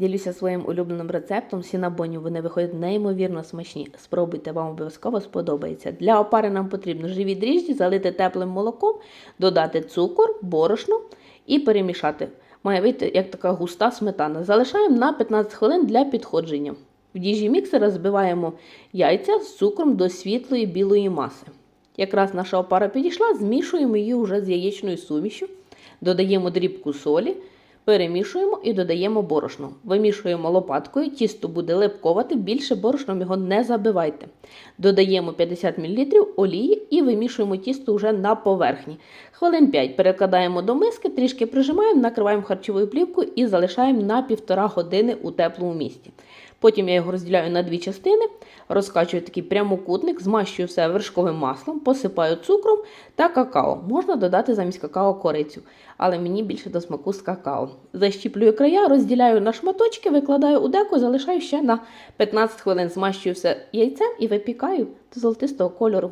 Ділюся своїм улюбленим рецептом сінабонів. Вони виходять неймовірно смачні. Спробуйте, вам обов'язково сподобається. Для опари нам потрібно живі дріжджі, залити теплим молоком, додати цукор, борошно і перемішати. Має вийти як така густа сметана. Залишаємо на 15 хвилин для підходження. В діжі міксера збиваємо яйця з цукром до світлої білої маси. Якраз наша опара підійшла, змішуємо її вже з яєчною сумішю, додаємо дрібку солі, перемішуємо і додаємо борошно. Вимішуємо лопаткою, тісто буде липковати, більше борошном його не забивайте. Додаємо 50 мл олії і вимішуємо тісто вже на поверхні. Хвилин 5 перекладаємо до миски, трішки прижимаємо, накриваємо харчовою плівкою і залишаємо на 1,5 години у теплому місці. Потім я його розділяю на дві частини, розкачую такий прямокутник, змащую все вершковим маслом, посипаю цукром та какао. Можна додати замість какао корицю, але мені більше до смаку з какао. Защіплюю края, розділяю на шматочки, викладаю у деко, залишаю ще на 15 хвилин, змащую все яйцем і випікаю до золотистого кольору.